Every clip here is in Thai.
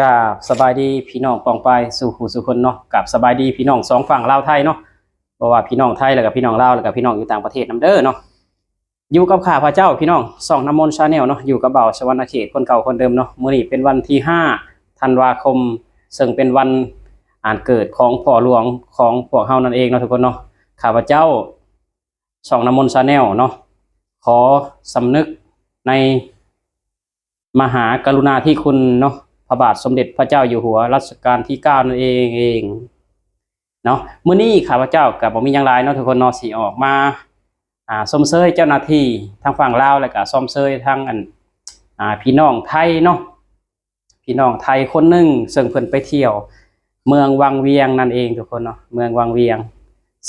กับสบายดีพี่น้องปองไปสู่หูสู่คนเนาะกับสบายดีพี่น้องสองฝั่งลาวไทยเนาะเพราะว่าพี่น้องไทยแล้วกับพี่น้องลาวแล้วกับพี่น้องอยู่ต่างประเทศนํเด้อเนาะอยู่กับข้าพระเจ้าพี่น้องสองน้ำมนต์ชาแนลเนาะอยู่กับเบาชวันาเขตคนเก่าคนเดิมเนาะมื้อนี้เป็นวันที่ห้าธันวาคม ซึ่งเป็นวันอ่านเกิดของพ่อหลวงของพวกเฮานั่นเองเนาะทุกคนเนาะข้าพเจ้าสองน้ำมนต์ชาแนลเนาะขอสำนึกในมหากรุณาธิคุณเนาะ พระบาทสมเด็จพระเจ้าอยู่หัวรัชกาลที่เก้านั่นเองเองเนาะมื้อนี้ข้าพเจ้ากับบ่มีหยังหลายเนาะทุกคนเนาะสิออกมาอ่าส้มเซยเจ้าหน้าที่ทางฝั่งลาวแล้วก็ส้มเซยทางอันอ่าพี่น้องไทยเนาะพี่น้องไทยคนหนึงซึ่งเพิ่นไปเที่ยว เมืองวังเวียงนั่นเองทุกคนเนาะเมืองวังเวียง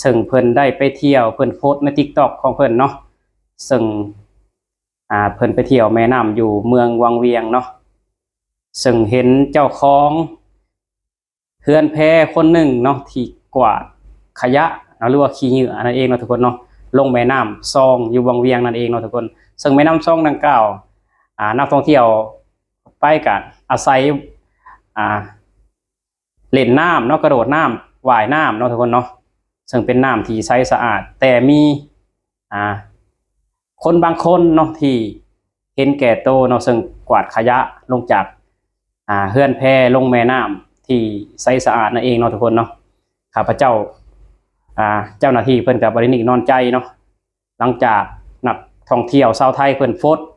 ซึ่งเพิ่นได้ไปเที่ยวเพิ่นโพสต์ใน TikTok ของเพิ่นเนาะซึ่งอ่าเพิ่นไปเที่ยวแม่น้ำอยู่เมืองวังเวียงเนาะ ซึ่งเห็นเจ้าของเฮือนแพ้คนหนึ่งเนาะที่กวาดขยะเนาะหรือว่าขี้เหงื่อนั่นเองเนาะทุกคนเนาะลงแม่น้ำซองอยู่วังเวียงนั่นเองเนาะทุกคน ซึ่งแม่น้ำซองดังกล่าวอ่านักท่องเที่ยวไปกันอาศัยอ่าเล่นน้ำเนาะกระโดดน้ำว่ายน้ำเนาะทุกคนเนาะซึ่งเป็นน้ำที่ใสสะอาด แต่มีอ่าคนบางคนเนาะที่เห็นแก่โตวเนาะซึ่งกวาดขยะลงจาก อ่าเฮือนแพลงแม่น้ำที่ใสสะอาดนั่นเองเนาะทุกคนเนาะข้าพเจ้าอ่าเจ้าหน้าที่เพิ่นกับบริณิกนอนใจเนาะหลังจากนักท่องเที่ยวชาวไทยเพิ่นโพสต์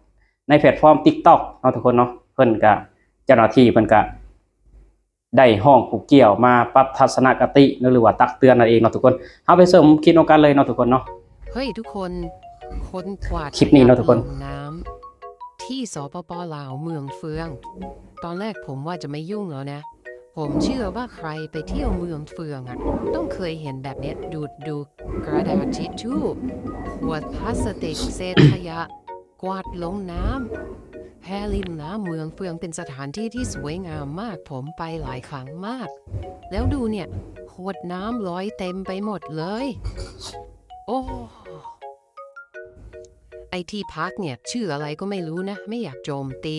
ในแพลตฟอร์ม TikTok เนาะทุกคนเนาะเพิ่นก็เจ้าหน้าที่เพิ่นก็ได้ห้องผูกเกี่ยวมาปรับทัศนคติหรือว่าตักเตือนนั่นเองเนาะทุกคนเอาไปเสริมคิดเอากันเลยเนาะทุกคนเนาะเฮ้ยทุกคนคนกวาดคลิปนี้เนอะทุกคนลงน้ำ ที่สปปลาวเมืองเฟือง ตอนแรกผมว่าจะไม่ยุ่งแล้วนะ ผมเชื่อว่าใครไปเที่ยวเมืองเฟืองอะต้องเคยเห็นแบบเนี้ยดูดดูกระดาษทิชชู่ขวดพลาสติกเศษขยะ กวาดลงน้ำแพริมน้ำเมืองเฟืองเป็นสถานที่ที่สวยงามมาก ผมไปหลายครั้งมาก แล้วดูเนี่ยขวดน้ำลอยเต็มไปหมดเลย ไอที่พักเนี่ยชื่ออะไรก็ไม่รู้นะ ไม่อยากโจมตี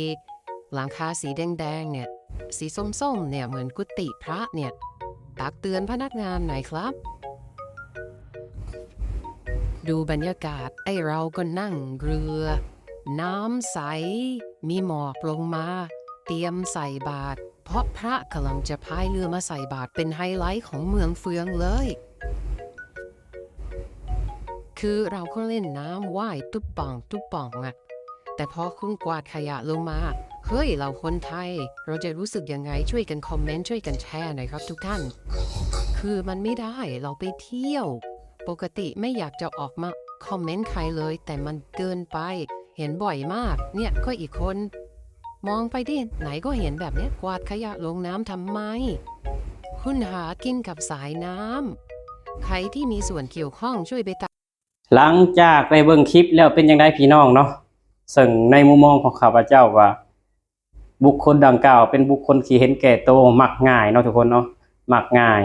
หลังคาสีแดงๆเนี่ย สีส้มๆเนี่ยเหมือนกุฏิพระเนี่ยตักเตือนพนักงานหน่อยครับ ดูบรรยากาศไอเราก็นั่งเรือ น้ำใส มีหมอกลงมา เตรียมใส่บาตรเพราะพระกำลังจะพายเรือมาใส่บาตรเป็นไฮไลท์ของเมืองเฟืองเลย คือเราก็เล่นน้ำว่ายตุ๊บป่องตุ๊บป่องอะแต่พอคุณกวาดขยะลงมา เฮ้ย เราคนไทย เราจะรู้สึกยังไงช่วยกันคอมเมนต์ช่วยกันแชร์หน่อยครับทุกท่าน คือมันไม่ได้เราไปเที่ยว ปกติไม่อยากจะออกมาคอมเมนต์ใครเลย แต่มันเกินไป เห็นบ่อยมาก เนี่ยก็อีกคน มองไปดิไหนก็เห็นแบบนี้กวาดขยะลงน้ำทำไมคุณหากินกับสายน้ำใครที่มีส่วนเกี่ยวข้องช่วยไปตา หลังจากได้เบิ่งคลิปแล้วเป็นยังไงพี่น้องเนาะซึ่งในมุมมองของข้าพเจ้าว่า บุคคลดังกล่าว เป็นบุคคลที่เห็นแก่โตมักง่ายเนาะทุกคนเนาะมักง่าย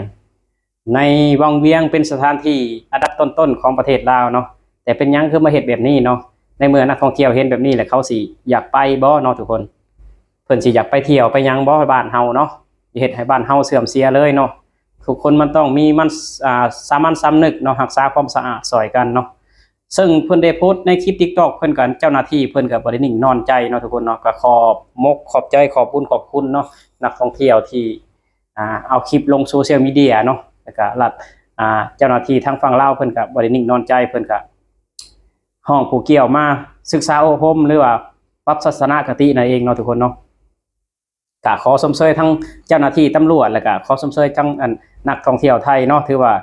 ในวังเวียงเป็นสถานที่อันดับต้นๆของประเทศลาวเนาะแต่เป็นยังคือมาเฮ็ดแบบนี้เนาะในเมื่อนักท่องเที่ยวเห็นแบบนี้แหละเขาสิอยากไปบ่เนาะทุกคนเพิ่นสิอยากไปเที่ยวไปยังบ่บ้านเฮาเนาะเฮ็ดให้บ้านเฮาเสื่อมเสียเลยเนาะทุกคนมันต้องมีมันอ่าสามัญสำนึกเนาะรักษาความสะอาดซอยกันเนาะ ซึ่งเพิ่อนได้โพสต์ในคลิป TikTok เพิ่อนกับเจ้าหน้าที่เพิ่อนก็บ่ได้นิ่งนอนใจเนาะทุกคนเนาะก็ขอบมกขอบใจขอบคุณขอบคุณเนาะนักท่องเที่ยวที่อ่าเอาคลิปลงโซเชียลมีเดียเนาะแล้วก็รัฐอ่าเจ้าหน้าที่ทางฝั่งลาวเพิ่อนก็บ่ได้นิ่งนอนใจเพิ่อนก็ห้องผู้เกี่ยวมาศึกษาอบรมหรือว่าปรับศาสนคตินั่นเองเนาะทุกคนเนาะก็ขอสมเสยทั้งเจ้าหน้าที่ตำรวจแล้วก็ขอสมเสยทั้งอันนักท่องเที่ยวไทยเนาะถือว่า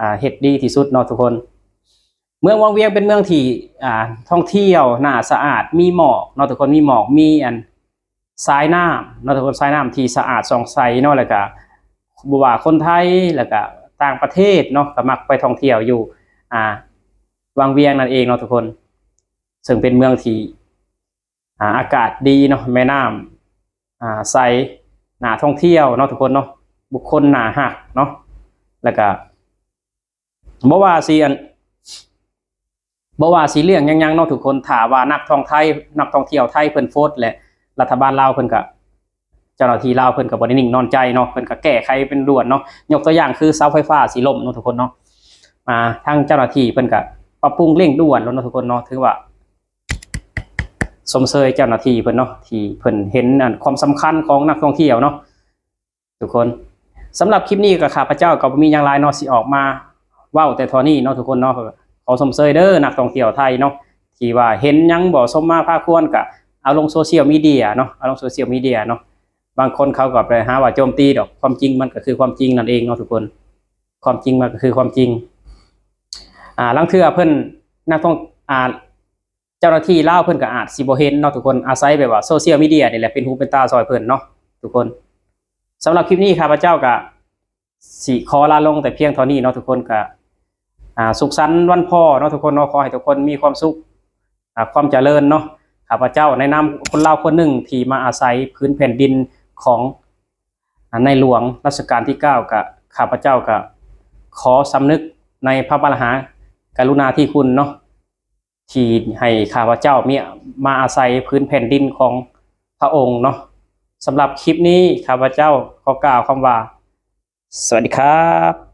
อ่าเฮ็ดดีที่สุดเนาะทุกคน เมืองวังเวียงเป็นเมืองที่อ่าท่องเที่ยวน่าสะอาดมีหมอกเนาะทุกคนมีหมอกมีอันสายน้ำเนาะทุกคนสายน้ำที่สะอาดส่องใสเนาะแล้วก็บัวาคนไทยแล้วก็ต่างประเทศเนาะก็มักไปท่องเที่ยวอยู่อ่าวังเวียงนั่นเองเนาะทุกคน ซึ่งเป็นเมืองที่อ่าอากาศดีเนาะแม่น้ำอ่าใสน่าท่องเที่ยวเนาะทุกคนเนาะบุคคลน่าหักเนาะแล้วก็บ่ว่าสิอัน บ่ว่าสีเรื่องยังๆเนาะทุกคนถามว่านักท่องไทยนักท่องเที่ยวไทยเพิ่นโฟดและรัฐบาลลาวเพิ่นก็เจ้าหน้าที่ลาวเพิ่นก็บ่ได้นิ่งนอนใจเนาะเพิ่นก็แก้ไขเป็นด่วนเนาะยกตัวอย่างคือเสาไฟฟ้าสีล่มเนาะทุกคนเนาะมาทางเจ้าหน้าที่เพิ่นก็ปรับปรุงเร่งด่วนแล้วเนาะทุกคนเนาะถือว่าสมเชยเจ้าหน้าที่เพิ่นเนาะที่เพิ่นเห็นอันความสำคัญของนักท่องเที่ยวเนาะทุกคนสำหรับคลิปนี้ก็ข้าพเจ้าก็บ่มีหยังหลายเนาะสิออกมาเว้าแต่ทอนี้เนาะทุกคนเนาะ ขอสมเชยเด้อนักท่องเที่ยวไทยเนาะที่ว่าเห็นยังบ่สมมาพาควรก็เอาลงโซเชียลมีเดียเนาะเอาลงโซเชียลมีเดียเนาะบางคนเขาก็ไปหาว่าโจมตีดอกความจริงมันก็คือความจริงนั่นเองเนาะทุกคน ความจริงมันก็คือความจริง อ่าลังเทื่อเพิ่นนักท่องอ่าเจ้าหน้าที่เล่าเพิ่นก็อาจสิบ่เห็นเนาะทุกคนอาศัยแบบว่าโซเชียลมีเดียนี่แหละเป็นหูเป็นตาซอยเพิ่นเนาะทุกคนสำหรับคลิปนี้ข้าพเจ้าก็สิขอลาลงแต่เพียงเท่านี้เนาะทุกคนก็ อ่าสุขสันต์วันพ่อเนาะทุกคนเนาะขอให้ทุกคนมีความสุขอ่าความเจริญเนาะข้าพเจ้าในนามคนเล่าคนหนึ่งที่มาอาศัยพื้นแผ่นดินของในหลวงรัชกาลที่เก้าก็ข้าพเจ้าก็ขอสำนึกในพระมหาการุณาธิคุณเนาะที่ให้ข้าพเจ้ามีมาอาศัยพื้นแผ่นดินของพระองค์เนาะสำหรับคลิปนี้ข้าพเจ้าขอกล่าวคำว่า สวัสดีครับ